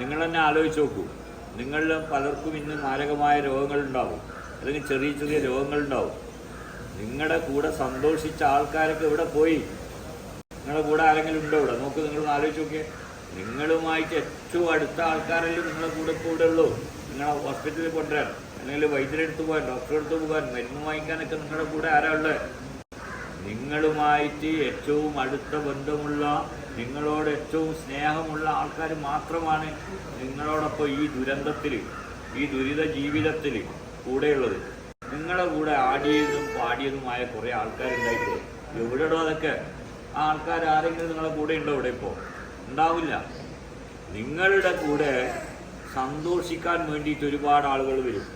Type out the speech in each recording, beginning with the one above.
നിങ്ങൾ തന്നെ ആലോചിച്ച് നോക്കൂ. നിങ്ങളിൽ പലർക്കും ഇന്ന് മാരകമായ രോഗങ്ങളുണ്ടാവും. അല്ലെങ്കിൽ ചെറിയ ചെറിയ രോഗങ്ങളുണ്ടാവും. നിങ്ങളുടെ കൂടെ സന്തോഷിച്ച ആൾക്കാരൊക്കെ ഇവിടെ പോയി? നിങ്ങളുടെ കൂടെ ആരെങ്കിലും ഉണ്ടോ ഇവിടെ? നോക്ക് നിങ്ങൾ ആലോചിച്ച് നോക്കിയേ. നിങ്ങളുമായിട്ട് ഏറ്റവും അടുത്ത ആൾക്കാരല്ലേ നിങ്ങളുടെ കൂടെ കൂടെ ഉള്ളൂ. നിങ്ങളെ ഹോസ്പിറ്റലിൽ കൊണ്ടുവരാൻ അല്ലെങ്കിൽ വൈദ്യരെ അടുത്ത് പോകാൻ ഡോക്ടറെ അടുത്ത് പോകാൻ മരുന്ന് വാങ്ങിക്കാനൊക്കെ നിങ്ങളുടെ കൂടെ ആരാ ഉള്ളത് നിങ്ങളുമായിട്ട് ഏറ്റവും അടുത്ത ബന്ധമുള്ള നിങ്ങളോട് ഏറ്റവും സ്നേഹമുള്ള ആൾക്കാർ മാത്രമാണ് നിങ്ങളോടൊപ്പം ഈ ദുരന്തത്തിൽ ഈ ദുരിത ജീവിതത്തിൽ കൂടെയുള്ളത്. നിങ്ങളുടെ കൂടെ ആടിയതും പാടിയതുമായ കുറേ ആൾക്കാരുണ്ടായിട്ട് എവിടെയോ അതൊക്കെ. ആ ആൾക്കാർ ആരെങ്കിലും നിങ്ങളെ കൂടെ ഉണ്ടോ ഇവിടെ ഇപ്പോൾ ഉണ്ടാവില്ല. നിങ്ങളുടെ കൂടെ സന്തോഷിക്കാൻ വേണ്ടിയിട്ട് ഒരുപാട് ആളുകൾ വരും.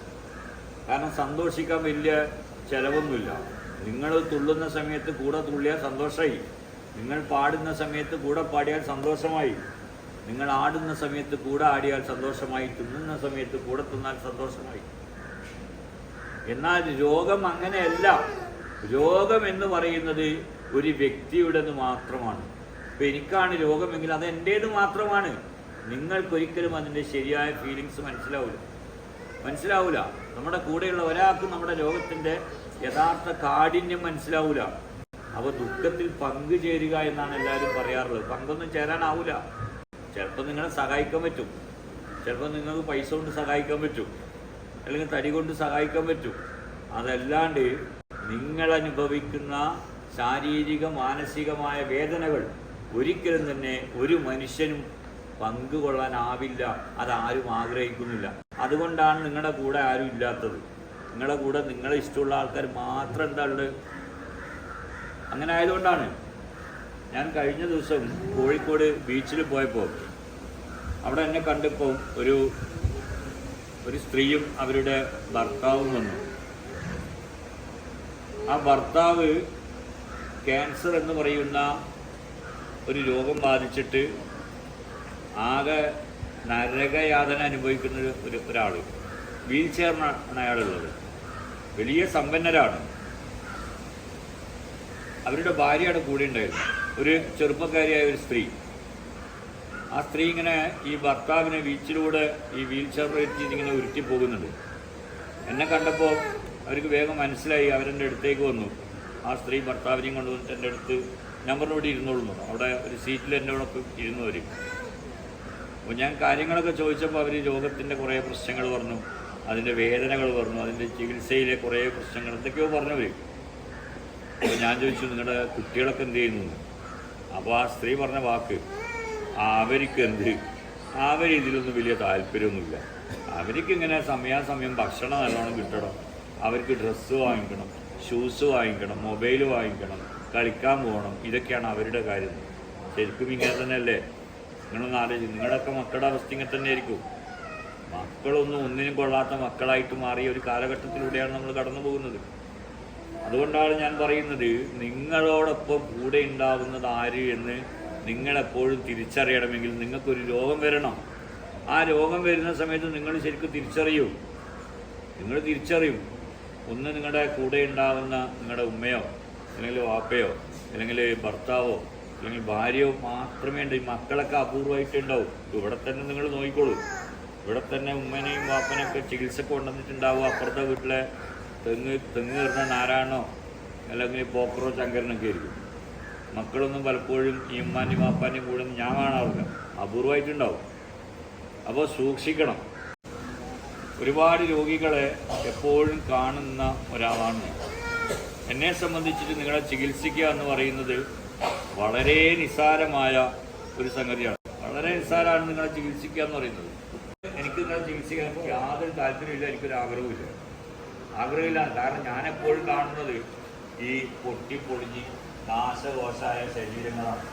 കാരണം സന്തോഷിക്കാൻ വലിയ ചിലവൊന്നുമില്ല. നിങ്ങൾ തുള്ളുന്ന സമയത്ത് കൂടെ തുള്ളിയാൽ സന്തോഷമായി നിങ്ങൾ പാടുന്ന സമയത്ത് കൂടെ പാടിയാൽ സന്തോഷമായി. നിങ്ങൾ ആടുന്ന സമയത്ത് കൂടെ ആടിയാൽ സന്തോഷമായി. തിന്നുന്ന സമയത്ത് കൂടെ തിന്നാൽ സന്തോഷമായി. എന്നാൽ രോഗം അങ്ങനെയല്ല. രോഗം എന്ന് പറയുന്നത് ഒരു വ്യക്തിയുടേത് മാത്രമാണ്. ഇപ്പം എനിക്കാണ് രോഗമെങ്കിൽ അത് എന്റേത് മാത്രമാണ്. നിങ്ങൾക്കൊരിക്കലും അതിന്റെ ശരിയായ ഫീലിങ്സ് മനസ്സിലാവില്ല മനസ്സിലാവില്ല നമ്മുടെ കൂടെയുള്ള ഒരാൾക്കും നമ്മുടെ രോഗത്തിന്റെ യഥാർത്ഥ കാഠിന്യം മനസ്സിലാവില്ല അപ്പോൾ ദുഃഖത്തിൽ പങ്കുചേരുക എന്നാണ് എല്ലാവരും പറയാറുള്ളത്. പങ്കൊന്നും ചേരാനാവില്ല ചിലപ്പോൾ നിങ്ങളെ സഹായിക്കാൻ പറ്റും. ചിലപ്പോൾ നിങ്ങൾക്ക് പൈസ കൊണ്ട് സഹായിക്കാൻ പറ്റും. അല്ലെങ്കിൽ തടി കൊണ്ട് സഹായിക്കാൻ പറ്റും. അതല്ലാണ്ട് നിങ്ങൾ അനുഭവിക്കുന്ന ശാരീരിക മാനസികമായ വേദനകൾ ഒരിക്കലും തന്നെ ഒരു മനുഷ്യനും പങ്കുകൊള്ളാനാവില്ല അതാരും ആഗ്രഹിക്കുന്നില്ല. അതുകൊണ്ടാണ് നിങ്ങളുടെ കൂടെ ആരും ഇല്ലാത്തത്. നിങ്ങളുടെ കൂടെ നിങ്ങളെ ഇഷ്ടമുള്ള ആൾക്കാർ മാത്രം എന്താ ഉള്ളത്? അങ്ങനെ ആയതുകൊണ്ടാണ്. ഞാൻ കഴിഞ്ഞ ദിവസം കോഴിക്കോട് ബീച്ചിൽ പോയപ്പോൾ അവിടെ എന്നെ കണ്ടപ്പോൾ ഒരു ഒരു സ്ത്രീയും അവരുടെ ഭർത്താവും വന്നു. ആ ഭർത്താവ് ക്യാൻസർ എന്ന് പറയുന്ന ഒരു രോഗം ബാധിച്ചിട്ട് ആകെ നരകയാതന അനുഭവിക്കുന്ന ഒരു- ഒരു ഒരാൾ വീൽ ചെയറിനാണ് അയാളുള്ളത്. വലിയ സമ്പന്നരാണ്. അവരുടെ ഭാര്യയുടെ കൂടെ ഉണ്ടായിരുന്നു. ഒരു ചെറുപ്പക്കാരിയായ ഒരു സ്ത്രീ. ആ സ്ത്രീ ഇങ്ങനെ ഈ ഭർത്താവിനെ വീച്ചിലൂടെ ഈ വീൽ ചെയർ ഇങ്ങനെ ഉരുട്ടി പോകുന്നുണ്ട്. എന്നെ കണ്ടപ്പോൾ അവർക്ക് വേഗം മനസ്സിലായി അവരെന്റെ അടുത്തേക്ക് വന്നു. ആ സ്ത്രീ ഭർത്താവിനെയും കൊണ്ടുവന്നിട്ട് എന്റെ അടുത്ത് ഇവിടെ ഇരുന്നോളുന്നു. അവിടെ ഒരു സീറ്റിൽ എന്നോടൊപ്പം ഇരുന്നവർ അപ്പോൾ ഞാൻ കാര്യങ്ങളൊക്കെ ചോദിച്ചപ്പോൾ അവർ രോഗത്തിന്റെ കുറേ പ്രശ്നങ്ങൾ പറഞ്ഞു അതിന്റെ വേദനകൾ പറഞ്ഞു അതിന്റെ ചികിത്സയിലെ കുറേ പ്രശ്നങ്ങൾ എന്തൊക്കെയോ പറഞ്ഞവർ അപ്പോൾ ഞാൻ ചോദിച്ചു നിങ്ങളുടെ കുട്ടികളൊക്കെ എന്ത് ചെയ്യുന്നു? അപ്പോൾ ആ സ്ത്രീ പറഞ്ഞ വാക്ക് അവർക്ക് എന്ത്? അവർ ഇതിലൊന്നും വലിയ താല്പര്യമൊന്നുമില്ല. അവർക്ക് ഇങ്ങനെ സമയാസമയം ഭക്ഷണം നല്ലോണം കിട്ടണം. അവർക്ക് ഡ്രസ്സ് വാങ്ങിക്കണം ഷൂസ് വാങ്ങിക്കണം മൊബൈൽ വാങ്ങിക്കണം കളിക്കാൻ പോകണം. ഇതൊക്കെയാണ് അവരുടെ കാര്യം. ശരിക്കും ഇങ്ങനെ തന്നെയല്ലേ? നിങ്ങളൊന്ന് ആലോചിച്ച് നിങ്ങളുടെയൊക്കെ മക്കളുടെ അവസ്ഥ ഇങ്ങനെ തന്നെ ആയിരിക്കും മക്കളൊന്നും ഒന്നിനും കൊള്ളാത്ത മക്കളായിട്ട് മാറിയ ഒരു കാലഘട്ടത്തിലൂടെയാണ് നമ്മൾ കടന്നു പോകുന്നത് അതുകൊണ്ടാണ് ഞാൻ പറയുന്നത് നിങ്ങളോടൊപ്പം കൂടെ ഉണ്ടാകുന്നത് ആര് എന്ന് നിങ്ങളെപ്പോഴും തിരിച്ചറിയണമെങ്കിൽ നിങ്ങൾക്കൊരു രോഗം വരണം. ആ രോഗം വരുന്ന സമയത്ത് നിങ്ങൾ ശരിക്കും തിരിച്ചറിയും. നിങ്ങൾ തിരിച്ചറിയും. ഒന്ന് നിങ്ങളുടെ കൂടെ ഉണ്ടാകുന്ന നിങ്ങളുടെ ഉമ്മയോ അല്ലെങ്കിൽ വാപ്പയോ അല്ലെങ്കിൽ ഭർത്താവോ അല്ലെങ്കിൽ ഭാര്യയോ മാത്രമേ ഉണ്ട്. ഈ മക്കളൊക്കെ അപൂർവമായിട്ട് ഉണ്ടാവും. ഇവിടെ തന്നെ നിങ്ങൾ നോക്കിക്കോളൂ. ഇവിടെ തന്നെ ഉമ്മനെയും വാപ്പനെയൊക്കെ ചികിത്സ കൊണ്ടുവന്നിട്ടുണ്ടാവും. അപ്പുറത്തെ വീട്ടിലെ തെങ്ങ് തെങ്ങ് കയറുന്ന നാരായണോ അല്ലെങ്കിൽ പോക്കറോ ചങ്കരനൊക്കെ ആയിരിക്കും. മക്കളൊന്നും പലപ്പോഴും ഈ ഉമ്മാന്റെയും വാപ്പാന്റെയും കൂടെ ഞാൻ കാണാറില്ല. അപൂർവമായിട്ടുണ്ടാവും അപ്പോൾ സൂക്ഷിക്കണം. ഒരുപാട് രോഗികളെ എപ്പോഴും കാണുന്ന ഒരാളാണ് എന്നെ സംബന്ധിച്ചിട്ട് നിങ്ങളെ ചികിത്സിക്കുക എന്ന് പറയുന്നത് വളരെ നിസ്സാരമായ ഒരു സംഗതിയാണ്. വളരെ നിസ്സാരമാണ് നിങ്ങളെ ചികിത്സിക്കുക എന്ന് പറയുന്നത്. എനിക്ക് നിങ്ങളെ ചികിത്സിക്കാൻ യാതൊരു താല്പര്യമില്ല എനിക്കൊരു ആഗ്രഹമില്ല ആഗ്രഹമില്ല. കാരണം ഞാനെപ്പോഴും കാണുന്നത് ഈ പൊട്ടിപ്പൊളിഞ്ഞ് നാശകോശമായ ശരീരങ്ങളാണ്.